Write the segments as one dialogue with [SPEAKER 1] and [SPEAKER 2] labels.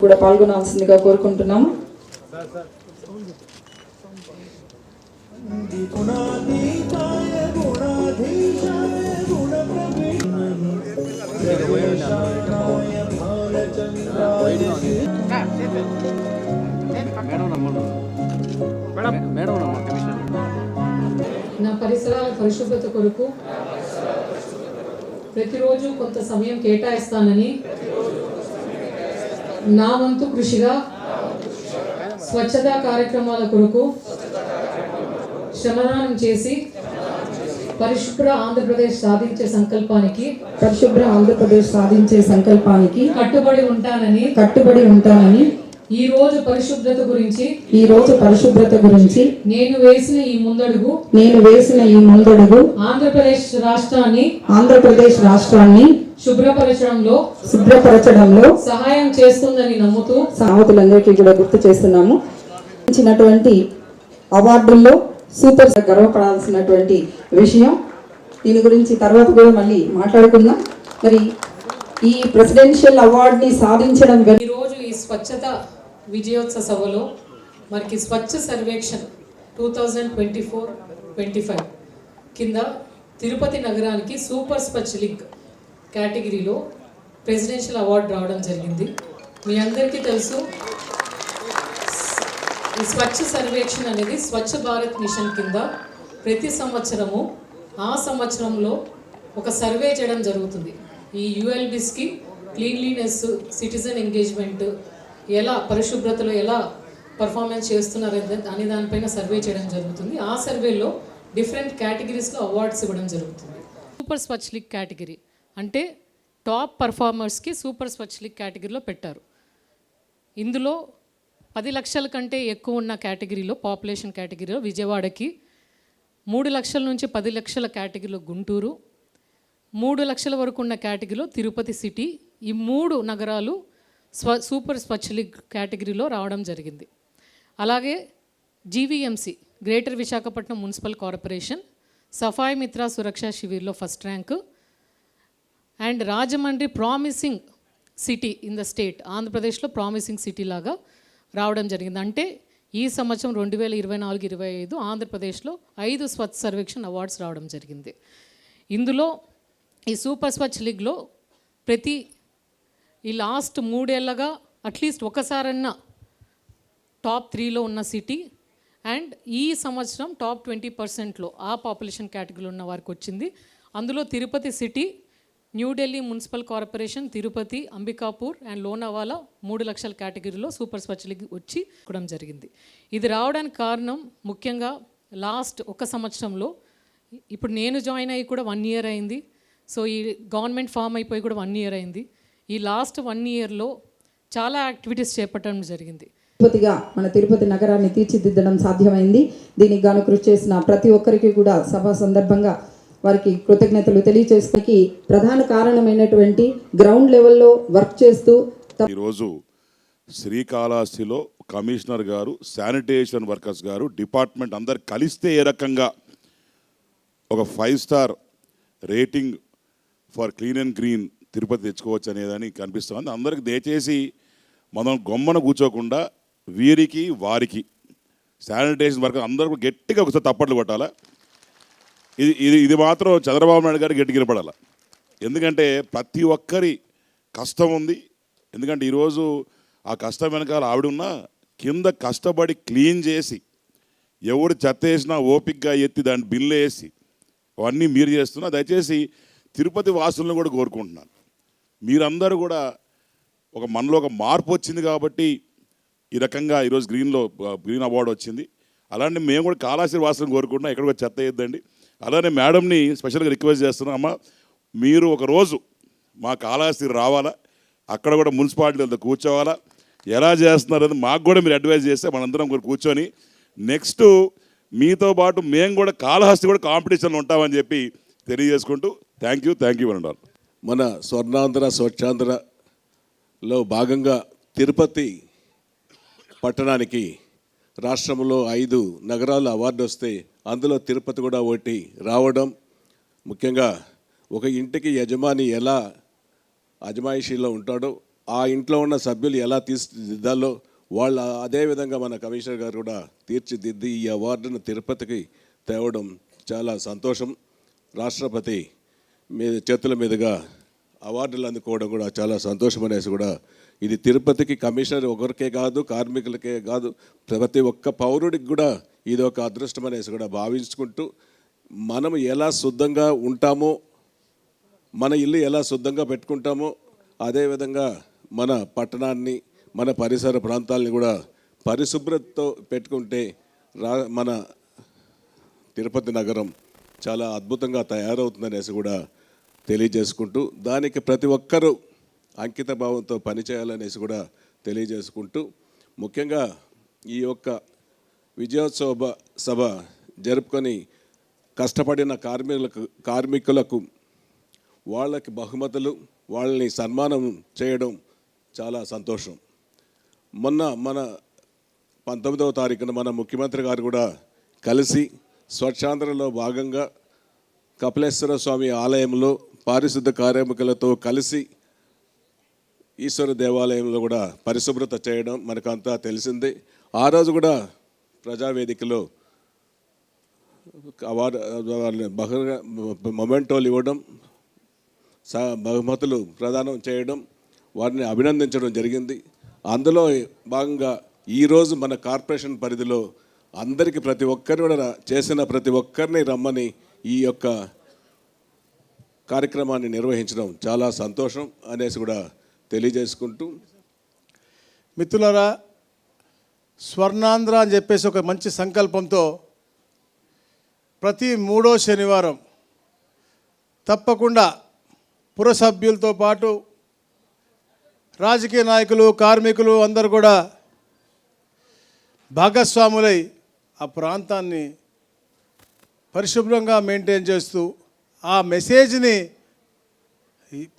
[SPEAKER 1] కూడా పాల్గొనాల్సిందిగా కోరుకుంటున్నాము.
[SPEAKER 2] నా పరిసరాల పరిశుభ్రత కొరకు ప్రతిరోజు కొంత సమయం కేటాయిస్తానని నా వంతు కృషిగా స్వచ్ఛతా కార్యక్రమాల కొరకు శ్రమదానం చేసి పరిశుభ్ర ఆంధ్రప్రదేశ్ సాధించే సంకల్పానికి
[SPEAKER 1] పరిశుభ్ర ఆంధ్రప్రదేశ్ సాధించే సంకల్పానికి
[SPEAKER 2] కట్టుబడి ఉంటానని
[SPEAKER 1] కట్టుబడి ఉంటానని
[SPEAKER 2] ఈ రోజు పరిశుభ్రత గురించి
[SPEAKER 1] ఈ రోజు పరిశుభ్రత గురించి
[SPEAKER 2] నేను వేసిన ఈ ముందడుగు
[SPEAKER 1] నేను వేసిన ఈ ముందడుగు
[SPEAKER 2] ఆంధ్రప్రదేశ్ రాష్ట్రాన్ని
[SPEAKER 1] ఆంధ్రప్రదేశ్ రాష్ట్రాన్ని
[SPEAKER 2] శుభ్రపరచడంలో
[SPEAKER 1] శుభ్రపరచడంలో
[SPEAKER 2] సహాయం చేస్తుందని నమ్ముతూ
[SPEAKER 1] సావతులందరికీ కూడా గుర్తు చేస్తున్నాము. ఇచ్చినటువంటి అవార్డుల్లో సూపర్ గర్వపడాల్సినటువంటి విషయం. దీని గురించి తర్వాత కూడా మళ్ళీ మాట్లాడుకుందాం. మరి ఈ ప్రెసిడెన్షియల్ అవార్డుని సాధించడం వెనుక
[SPEAKER 2] ఈరోజు ఈ స్వచ్ఛత విజయోత్సవ సభలో మనకి Swachh Survekshan two thousand twenty four twenty five కింద తిరుపతి నగరానికి సూపర్ స్వచ్ఛ లింక్ కేటగిరీలో ప్రెసిడెన్షియల్ అవార్డు రావడం జరిగింది. మీ అందరికీ తెలుసు ఈ స్వచ్ఛ సర్వేక్షణ అనేది స్వచ్ఛ భారత్ మిషన్ కింద ప్రతి సంవత్సరము ఆ సంవత్సరంలో ఒక సర్వే చేయడం జరుగుతుంది. ఈ యుఎల్బిస్కి క్లీన్లీనెస్ సిటిజన్ ఎంగేజ్మెంట్ ఎలా పరిశుభ్రతలో ఎలా పర్ఫార్మెన్స్ చేస్తున్నారు అనే- దానిపైన సర్వే చేయడం జరుగుతుంది. ఆ సర్వేలో డిఫరెంట్ కేటగిరీస్లో అవార్డ్స్ ఇవ్వడం జరుగుతుంది. సూపర్ స్వచ్ఛ లీగ్ కేటగిరీ అంటే టాప్ పర్ఫార్మర్స్కి సూపర్ స్వచ్ఛ లీగ్ కేటగిరీలో పెట్టారు. ఇందులో పది లక్షల కంటే ఎక్కువ ఉన్న కేటగిరీలో పాపులేషన్ కేటగిరీలో విజయవాడకి మూడు లక్షల నుంచి పది లక్షల కేటగిరీలో గుంటూరు మూడు లక్షల వరకు ఉన్న కేటగిరీలో తిరుపతి సిటీ ఈ మూడు నగరాలు స్వ సూపర్ స్వచ్ఛ లీగ్ కేటగిరీలో రావడం జరిగింది. అలాగే GVMC greater Visakhapatnam municipal corporation Safai Mitra Suraksha శిబిర్లో first rank and Rajahmundry promising city in the state ఆంధ్రప్రదేశ్లో ప్రామిసింగ్ సిటీ లాగా రావడం జరిగింది. అంటే ఈ సంవత్సరం రెండు వేల ఇరవై నాలుగు ఇరవై ఐదు ఆంధ్రప్రదేశ్లో ఐదు స్వచ్ఛ సర్వేక్షణ్ అవార్డ్స్ రావడం జరిగింది. ఇందులో ఈ సూపర్ స్వచ్ఛ లీగ్లో ప్రతి ఈ లాస్ట్ మూడేళ్ళగా అట్లీస్ట్ ఒకసారన్నా టాప్ త్రీలో ఉన్న సిటీ అండ్ ఈ సంవత్సరం టాప్ ట్వంటీ పర్సెంట్లో ఆ పాపులేషన్ కేటగిరీలో ఉన్న వారికి వచ్చింది. అందులో Tirupati city New Delhi municipal corporation Tirupati Ambikapur and Lonavala మూడు లక్షల కేటగిరీలో సూపర్ స్వచ్ఛ లీగ్ వచ్చి కూడా జరిగింది. ఇది రావడానికి కారణం ముఖ్యంగా లాస్ట్ ఒక సంవత్సరంలో ఇప్పుడు నేను జాయిన్ అయ్యి కూడా వన్ ఇయర్ అయింది. సో ఈ గవర్నమెంట్ ఫామ్ అయిపోయి కూడా వన్ ఇయర్ అయింది. ఈ లాస్ట్ వన్ ఇయర్లో చాలా యాక్టివిటీస్ చేపట్టడం జరిగింది.
[SPEAKER 1] తిరుపతిగా మన తిరుపతి నగరాన్ని తీర్చిదిద్దడం సాధ్యమైంది. దీనికి గాను కృషి చేసిన ప్రతి ఒక్కరికి కూడా సభ సందర్భంగా వారికి కృతజ్ఞతలు తెలియజేసుకోవడానికి ప్రధాన కారణమైనటువంటి గ్రౌండ్ లెవెల్లో వర్క్ చేస్తూ
[SPEAKER 3] ఈరోజు శ్రీకాళహస్తిలో కమిషనర్ గారు శానిటేషన్ వర్కర్స్ గారు డిపార్ట్మెంట్ అందరు కలిస్తే ఏ రకంగా ఒక five star rating for clean and green Tirupati తెచ్చుకోవచ్చు అనేదని కనిపిస్తుంది అందరికి దయచేసి మనం గొమ్మన కూర్చోకుండా వీరికి వారికి శానిటేషన్ వర్క్ అందరూ గట్టిగా ఒకసారి తప్పట్లు కొట్టాలా? ఇది ఇది ఇది మాత్రం చంద్రబాబు నాయుడు గారికి గట్టి కనపడాలి ఎందుకంటే ప్రతి ఒక్కరి కష్టం ఉంది. ఎందుకంటే ఈరోజు ఆ కష్టం వెనకాల ఆవిడ ఉన్నా కింద కష్టపడి క్లీన్ చేసి ఎవడు చెత్త వేసినా ఓపిక్గా ఎత్తి దాన్ని బిల్లు వేసి అవన్నీ మీరు చేస్తున్నా దయచేసి తిరుపతి వాసులను కూడా కోరుకుంటున్నాను. మీరందరూ కూడా ఒక మనలో ఒక మార్పు వచ్చింది కాబట్టి ఈ రకంగా ఈరోజు గ్రీన్లో గ్రీన్ అవార్డు వచ్చింది. అలానే మేము కూడా కాలాశీర్వాసం కోరుకుంటున్నాం. ఎక్కడ కూడా చెత్త వేయద్దండి. అలానే మేడంని స్పెషల్గా రిక్వెస్ట్ చేస్తున్నాం. అమ్మ మీరు ఒక రోజు మా కాళాశ్రీ రావాలా? అక్కడ కూడా మున్సిపాలిటీలతో కూర్చోవాలా? ఎలా చేస్తున్నారని మాకు కూడా మీరు అడ్వైజ్ చేస్తే మనందరం కూడా కూర్చొని నెక్స్ట్ మీతో పాటు మేము కూడా కాళహస్తి కూడా కాంపిటీషన్లో ఉంటామని చెప్పి తెలియజేసుకుంటూ థ్యాంక్ యూ థ్యాంక్ యూ అండి
[SPEAKER 4] మన స్వర్ణాంధ్ర స్వచ్ఛాంధ్రలో భాగంగా తిరుపతి పట్టణానికి రాష్ట్రంలో ఐదు నగరాల అవార్డు వస్తే అందులో తిరుపతి కూడా ఒకటి రావడం. ముఖ్యంగా ఒక ఇంటికి యజమాని ఎలా అజమాయిషీలో ఉంటాడో ఆ ఇంట్లో ఉన్న సభ్యులు ఎలా తీర్చిదిద్దాలో వాళ్ళు అదే విధంగా మన కమిషనర్ గారు కూడా తీర్చిదిద్ది ఈ అవార్డును తిరుపతికి తేవడం చాలా సంతోషం. రాష్ట్రపతి మీద చేతుల మీదుగా అవార్డులు అందుకోవడం కూడా చాలా సంతోషం అనేసి కూడా ఇది తిరుపతికి కమిషనర్ ఒకరికే కాదు కార్మికులకే కాదు ప్రతి ఒక్క పౌరుడికి కూడా ఇది ఒక అదృష్టం అనేసి కూడా భావించుకుంటూ మనం ఎలా శుద్ధంగా ఉంటామో మన ఇల్లు ఎలా శుద్ధంగా పెట్టుకుంటామో అదేవిధంగా మన పట్టణాన్ని మన పరిసర ప్రాంతాలని కూడా పరిశుభ్రతతో పెట్టుకుంటే రా మన తిరుపతి నగరం చాలా అద్భుతంగా తయారవుతుందనేసి కూడా తెలియజేసుకుంటూ దానికి ప్రతి ఒక్కరూ అంకిత భావంతో పనిచేయాలనేసి కూడా తెలియజేసుకుంటూ ముఖ్యంగా ఈ యొక్క విజయోత్సవ సభ జరుపుకొని కష్టపడిన కార్మికులకు కార్మికులకు వాళ్ళకి బహుమతులు వాళ్ళని సన్మానం చేయడం చాలా సంతోషం. మొన్న మన పంతొమ్మిదవ తారీఖున మన ముఖ్యమంత్రి గారు కూడా కలిసి స్వచ్ఛాంధ్రలో భాగంగా కపిలేశ్వర స్వామి ఆలయంలో పారిశుద్ధ కార్మికులతో కలిసి ఈశ్వర దేవాలయంలో కూడా పరిశుభ్రత చేయడం మనకంతా తెలిసింది. ఆ రోజు కూడా ప్రజావేదికలో అవార్డు బహు మొమెంటోలు ఇవ్వడం స- బహుమతులు ప్రదానం చేయడం వారిని అభినందించడం జరిగింది. అందులో భాగంగా ఈరోజు మన కార్పొరేషన్ పరిధిలో అందరికీ ప్రతి ఒక్కరిని కూడా చేసిన ప్రతి ఒక్కరిని రమ్మని ఈ యొక్క కార్యక్రమాన్ని నిర్వహించడం చాలా సంతోషం అనేసి కూడా తెలియజేసుకుంటూ.
[SPEAKER 5] మిత్రులారా స్వర్ణాంధ్ర అని చెప్పేసి ఒక మంచి సంకల్పంతో ప్రతి మూడో శనివారం తప్పకుండా పురసభ్యులతో పాటు రాజకీయ నాయకులు కార్మికులు అందరూ కూడా భాగస్వాములై ఆ ప్రాంతాన్ని పరిశుభ్రంగా మెయింటైన్ చేస్తూ ఆ మెసేజ్ని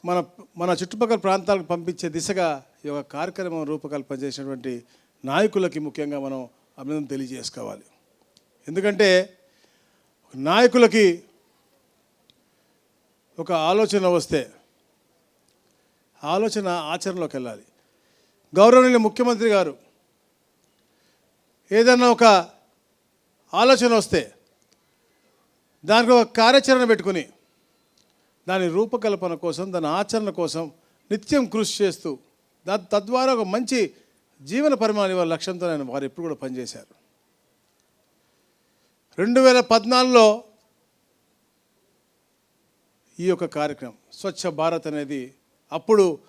[SPEAKER 5] మన మన చుట్టుపక్కల ప్రాంతాలకు పంపించే దిశగా ఈ యొక్క కార్యక్రమం రూపకల్పన చేసినటువంటి నాయకులకి ముఖ్యంగా మనం అభినందన తెలియజేసుకోవాలి. ఎందుకంటే నాయకులకి ఒక ఆలోచన వస్తే ఆలోచన ఆచరణలోకి వెళ్ళాలి. గౌరవనీయ ముఖ్యమంత్రి గారు ఏదన్నా ఒక ఆలోచన వస్తే దానికి ఒక కార్యాచరణ పెట్టుకుని దాని రూపకల్పన కోసం దాని ఆచరణ కోసం నిత్యం కృషి చేస్తూ దా తద్వారా ఒక మంచి జీవన పరిమాణం ఇవ్వాలి లక్ష్యంతో ఆయన వారు ఎప్పుడు కూడా పనిచేశారు. రెండు వేల పద్నాలుగులో ఈ యొక్క కార్యక్రమం స్వచ్ఛ భారత్ అనేది అప్పుడు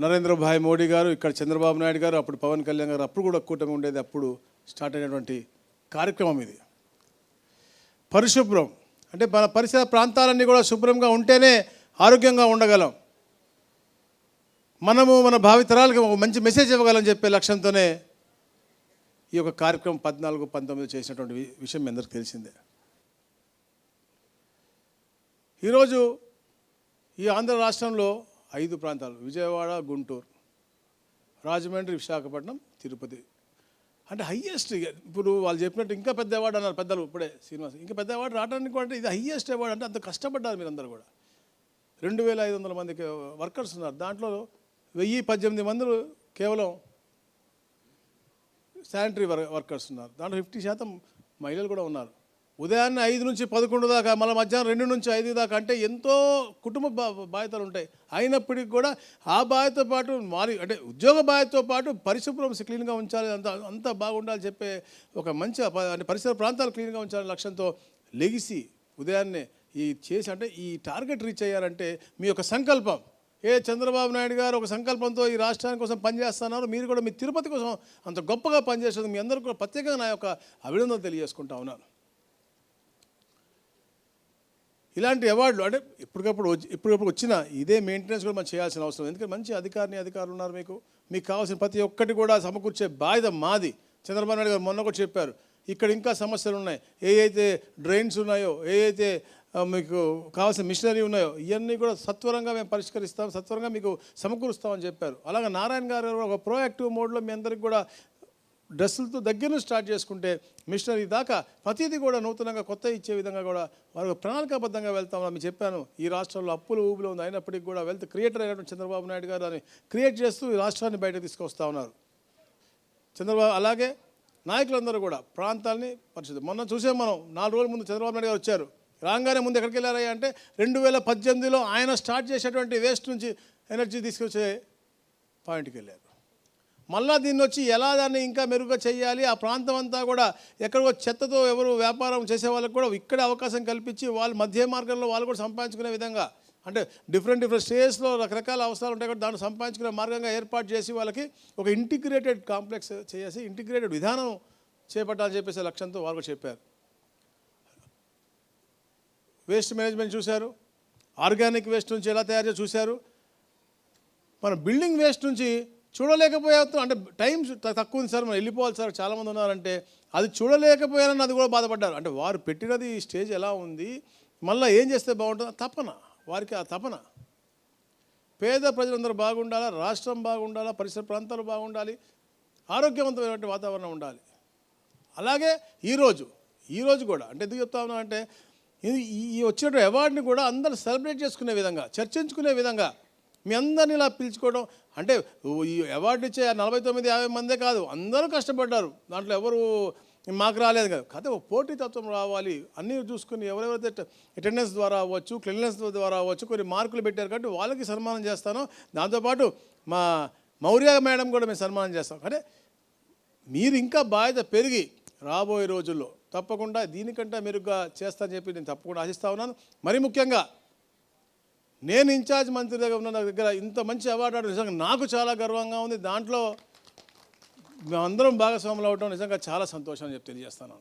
[SPEAKER 5] నరేంద్ర భాయ్ మోడీ గారు ఇక్కడ చంద్రబాబు నాయుడు గారు అప్పుడు పవన్ కళ్యాణ్ గారు అప్పుడు కూడా కూటమి ఉండేది అప్పుడు స్టార్ట్ అయినటువంటి కార్యక్రమం ఇది. పరిశుభ్రం అంటే మన పరిసర ప్రాంతాలన్నీ కూడా శుభ్రంగా ఉంటేనే ఆరోగ్యంగా ఉండగలం. మనము మన భావితరాలకు ఒక మంచి మెసేజ్ ఇవ్వగలం చెప్పే లక్ష్యంతోనే ఈ యొక్క కార్యక్రమం పద్నాలుగు పంతొమ్మిది చేసినటువంటి విషయం మీ అందరికి తెలిసిందే. ఈరోజు ఈ ఆంధ్ర రాష్ట్రంలో ఐదు ప్రాంతాలు విజయవాడ గుంటూరు రాజమండ్రి విశాఖపట్నం తిరుపతి. అంటే హయ్యెస్ట్ ఇప్పుడు వాళ్ళు చెప్పినట్టు ఇంకా పెద్ద అవార్డు అన్నారు పెద్దలు ఇప్పుడే శ్రీనివాస్. ఇంకా పెద్ద అవార్డు రావడానికి కూడా అంటే ఇది హయ్యెస్ట్ అవార్డు అంటే అంత కష్టపడ్డారు మీరందరూ కూడా. రెండు వేల ఐదు వందల మందికి వర్కర్స్ ఉన్నారు. దాంట్లో వెయ్యి పద్దెనిమిది మందులు కేవలం శానిటరీ వర్ వర్కర్స్ ఉన్నారు. దాంట్లో ఫిఫ్టీ శాతం మహిళలు కూడా ఉన్నారు. ఉదయాన్నే ఐదు నుంచి పదకొండు దాకా మళ్ళీ మధ్యాహ్నం రెండు నుంచి ఐదు దాకా అంటే ఎంతో కుటుంబ బా- బాధ్యతలు ఉంటాయి. అయినప్పటికీ కూడా ఆ బాధ్యతతో పాటు మారి అంటే ఉద్యోగ బాధ్యతతో పాటు పరిశుభ్రం క్లీన్గా ఉంచాలి అంత అంత బాగుండాలి చెప్పే ఒక మంచి ప- అంటే పరిసర ప్రాంతాలు క్లీన్గా ఉంచాలనే లక్ష్యంతో లెగిసి ఉదయాన్నే ఈ చేసి అంటే ఈ టార్గెట్ రీచ్ అయ్యారంటే మీ యొక్క సంకల్పం. ఏ చంద్రబాబు నాయుడు గారు ఒక సంకల్పంతో ఈ రాష్ట్రానికి కోసం పనిచేస్తున్నారు మీరు కూడా మీ తిరుపతి కోసం అంత గొప్పగా పనిచేస్తుంది మీ అందరూ కూడా ప్రత్యేకంగా నా యొక్క అభినందన తెలియజేసుకుంటా ఉన్నాను. ఇలాంటి అవార్డులు అంటే ఎప్పటికప్పుడు వచ్చి వచ్చిన ఇదే మెయింటెనెన్స్ కూడా మనం చేయాల్సిన అవసరం. ఎందుకంటే మంచి అధికారిని అధికారులు ఉన్నారు మీకు. మీకు కావాల్సిన ప్రతి ఒక్కటి కూడా సమకూర్చే బాధ్యత మాది. చంద్రబాబు నాయుడు గారు మొన్న కూడా చెప్పారు. ఇక్కడ ఇంకా సమస్యలు ఉన్నాయి. ఏ అయితే డ్రైన్స్ ఉన్నాయో ఏ అయితే మీకు కావాల్సిన మిషనరీ ఉన్నాయో ఇవన్నీ కూడా సత్వరంగా మేము పరిష్కరిస్తాం సత్వరంగా మీకు సమకూరుస్తామని చెప్పారు. అలాగే నారాయణ గారు ఒక ప్రోయాక్టివ్ మోడ్లో మీ అందరికి కూడా డ్రెస్సులతో దగ్గర నుంచి స్టార్ట్ చేసుకుంటే మిషనరీ దాకా ప్రతిదీ కూడా నూతనంగా కొత్త ఇచ్చే విధంగా కూడా వారు ప్రణాళికాబద్ధంగా వెళ్తామని మీకు చెప్పాను ఈ రాష్ట్రంలో అప్పులు ఊబులు ఉంది అయినప్పటికీ కూడా వెల్త్ క్రియేటర్ అయినటువంటి చంద్రబాబు నాయుడు గారు అని క్రియేట్ చేస్తూ ఈ రాష్ట్రాన్ని బయటకు తీసుకొస్తా ఉన్నారు. చంద్రబాబు అలాగే నాయకులందరూ కూడా ప్రాంతాలని పరిస్థితి మొన్న చూసాం మనం నాలుగు రోజుల ముందు చంద్రబాబు నాయుడు గారు వచ్చారు. రాగానే ముందు ఎక్కడికి వెళ్ళారయ్యా అంటే రెండు వేల పద్దెనిమిదిలో ఆయన స్టార్ట్ చేసేటువంటి వేస్ట్ నుంచి ఎనర్జీ తీసుకొచ్చే పాయింట్కి వెళ్ళారు. మళ్ళా దీన్ని వచ్చి ఎలా దాన్ని ఇంకా మెరుగుగా చేయాలి? ఆ ప్రాంతం అంతా కూడా ఎక్కడో చెత్తతో ఎవరు వ్యాపారం చేసే వాళ్ళకి కూడా ఇక్కడే అవకాశం కల్పించి వాళ్ళు మధ్య మార్గంలో వాళ్ళు కూడా సంపాదించుకునే విధంగా అంటే డిఫరెంట్ డిఫరెంట్ స్టేజ్లో రకరకాల అవసరాలు ఉంటాయి కాబట్టి దాన్ని సంపాదించుకునే మార్గంగా ఏర్పాటు చేసి వాళ్ళకి ఒక ఇంటిగ్రేటెడ్ కాంప్లెక్స్ చేసి ఇంటిగ్రేటెడ్ విధానం చేపట్టాలని చెప్పేసి లక్ష్యంతో వాళ్ళు కూడా చెప్పారు. వేస్ట్ మేనేజ్మెంట్ చూశారు. ఆర్గానిక్ వేస్ట్ నుంచి ఎలా తయారు చేసి చూశారు. మన బిల్డింగ్ వేస్ట్ నుంచి చూడలేకపోయాం అంటే టైం తక్కువ ఉంది సార్ మనం వెళ్ళిపోవాలి సార్. చాలామంది ఉన్నారంటే అది చూడలేకపోయారని అది కూడా బాధపడ్డారు. అంటే వారు పెట్టినది ఈ స్టేజ్ ఎలా ఉంది మళ్ళీ ఏం చేస్తే బాగుంటుంది తపన. వారికి ఆ తపన. పేద ప్రజలందరూ బాగుండాలా రాష్ట్రం బాగుండాలా పరిసర ప్రాంతాలు బాగుండాలి ఆరోగ్యవంతమైనటువంటి వాతావరణం ఉండాలి. అలాగే ఈరోజు ఈరోజు కూడా అంటే ఎందుకు చెప్తా ఉన్నామంటే ఈ ఈ వచ్చిన అవార్డుని కూడా అందరూ సెలబ్రేట్ చేసుకునే విధంగా చర్చించుకునే విధంగా మీ అందరిని ఇలా పిలుచుకోవడం అంటే ఈ అవార్డు ఇచ్చే నలభై తొమ్మిది యాభై మందే కాదు అందరూ కష్టపడ్డారు. దాంట్లో ఎవరు మాకు రాలేదు కదా. కాకపోతే పోటీతత్వం రావాలి. అన్నీ చూసుకుని ఎవరెవరైతే అటెండెన్స్ ద్వారా అవ్వచ్చు క్లినెన్స్ ద్వారా అవ్వచ్చు కొన్ని మార్కులు పెట్టారు కాబట్టి వాళ్ళకి సన్మానం చేస్తాను. దాంతోపాటు మా మౌర్య మేడం కూడా మేము సన్మానం చేస్తాం. అంటే మీరు ఇంకా బాధ్యత పెరిగి రాబోయే రోజుల్లో తప్పకుండా దీనికంటే మెరుగ్గా చేస్తా చెప్పి నేను తప్పకుండా ఆశిస్తా ఉన్నాను. మరి ముఖ్యంగా నేను ఇన్ఛార్జ్ మంత్రి దగ్గర ఉన్న నా దగ్గర ఇంత మంచి అవార్డు రావడం నిజంగా నాకు చాలా గర్వంగా ఉంది. దాంట్లో మేమందరం భాగస్వాములు అవడం నిజంగా చాలా సంతోషం అని చెప్పి తెలియజేస్తాను.